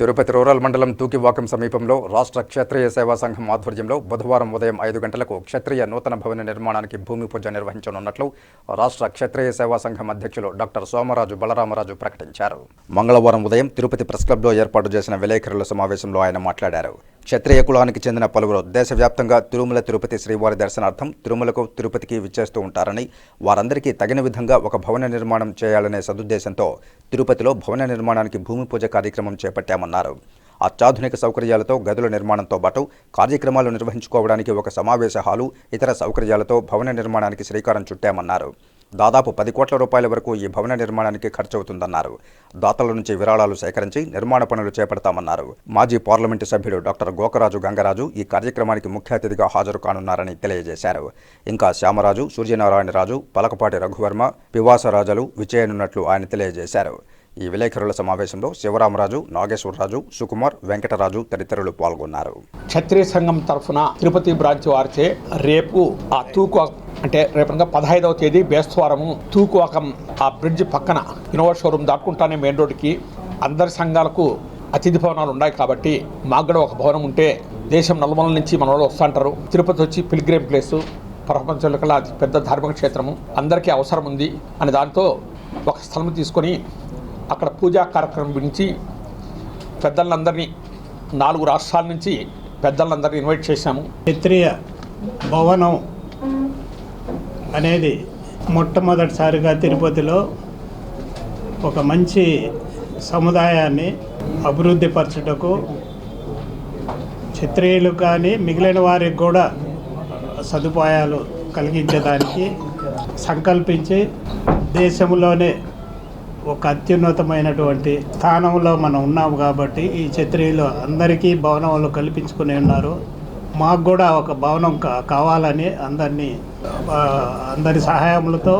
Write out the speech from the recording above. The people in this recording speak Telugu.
తిరుపతి రూరల్ మండలం తూకివాకం సమీపంలో రాష్ట్ర క్షత్రియ సేవా సంఘం ఆధ్వర్యంలో బుధవారం ఉదయం ఐదు గంటలకు క్షత్రియ నూతన భవన నిర్మాణానికి భూమి పూజ నిర్వహించనున్నట్లు రాష్ట్ర క్షత్రియ సేవా సంఘం అధ్యక్షులు డాక్టర్ సోమరాజు బలరామరాజు ప్రకటించారు. మంగళవారం ఉదయం తిరుపతి ప్రెస్ క్లబ్లో ఏర్పాటు చేసిన విలేకరుల సమావేశంలో ఆయన మాట్లాడారు. క్షత్రియ కులానికి చెందిన పలువురు దేశవ్యాప్తంగా తిరుమల తిరుపతి శ్రీవారి దర్శనార్థం తిరుమలకు తిరుపతికి విచ్చేస్తూ ఉంటారని వారందరికీ తగిన విధంగా ఒక భవన నిర్మాణం చేయాలనే సదుద్దేశంతో తిరుపతిలో భవన నిర్మాణానికి భూమి పూజ కార్యక్రమం చేపట్టామన్నారు. అత్యాధునిక సౌకర్యాలతో గదుల నిర్మాణంతో పాటు కార్యక్రమాలు నిర్వహించుకోవడానికి ఒక సమావేశ హాలు ఇతర సౌకర్యాలతో భవన నిర్మాణానికి శ్రీకారం చుట్టామన్నారు. దాదాపు పది కోట్ల రూపాయల వరకు ఈ భవన నిర్మాణానికి ఖర్చవుతుందన్నారు. దాతల నుంచి విరాళాలు సేకరించి నిర్మాణ పనులు చేపడతామన్నారు. మాజీ పార్లమెంటు సభ్యుడు డాక్టర్ గోకరాజు గంగరాజు ఈ కార్యక్రమానికి ముఖ్య అతిథిగా హాజరు కానున్నారని తెలియజేశారు. ఇంకా శ్యామరాజు సూర్యనారాయణరాజు పలకపాటి రఘువర్మ పివాసరాజలు విజయనున్నట్లు ఆయన తెలియజేశారు. ఈ విలేకరుల సమావేశంలో శివరామరాజు నాగేశ్వరరాజు సుకుమార్ వెంకటరాజు తదితరులు పాల్గొన్నారు. క్షత్రియ సంఘం తరఫున తిరుపతి బ్రాంచ్ వారిచే రేపు ఆ తూకు అంటే రేపనగా పదహైదవ తేదీ బేస్తవారము తూకువాకం ఆ బ్రిడ్జ్ పక్కన ఇన్నోవా షోరూమ్ దాటుకుంటానే మెయిన్ రోడ్డుకి. అందరి సంఘాలకు అతిథి భవనాలు ఉన్నాయి కాబట్టి మాకు కూడా ఒక భవనం ఉంటే దేశం నలుమూల నుంచి మన వాళ్ళు వస్తుంటారు తిరుపతి వచ్చి పిల్గ్రేమ్ ప్లేసు ప్రపంచంలో కల్లా అతి పెద్ద ధార్మిక క్షేత్రము. అందరికీ అవసరం ఉంది అనే దాంతో ఒక స్థలం తీసుకొని అక్కడ పూజా కార్యక్రమం గురించి పెద్దలందరినీ నాలుగు రాష్ట్రాల నుంచి పెద్దలందరినీ ఇన్వైట్ చేశాము. క్షత్రియ భవనం అనేది మొట్టమొదటిసారిగా తిరుపతిలో ఒక మంచి సముదాయాన్ని అభివృద్ధి పరచుటకు క్షత్రియులు కానీ మిగిలిన వారికి కూడా సదుపాయాలు కలిగించడానికి సంకల్పించి దేశంలోనే ఒక అత్యున్నతమైనటువంటి స్థానంలో మనం ఉన్నాము కాబట్టి ఈ క్షత్రియులు అందరికీ భవనములు కల్పించుకుని ఉన్నారు. మాకు కూడా ఒక భవనం కా- కావాలని అందరినీ అందరి సహాయములతో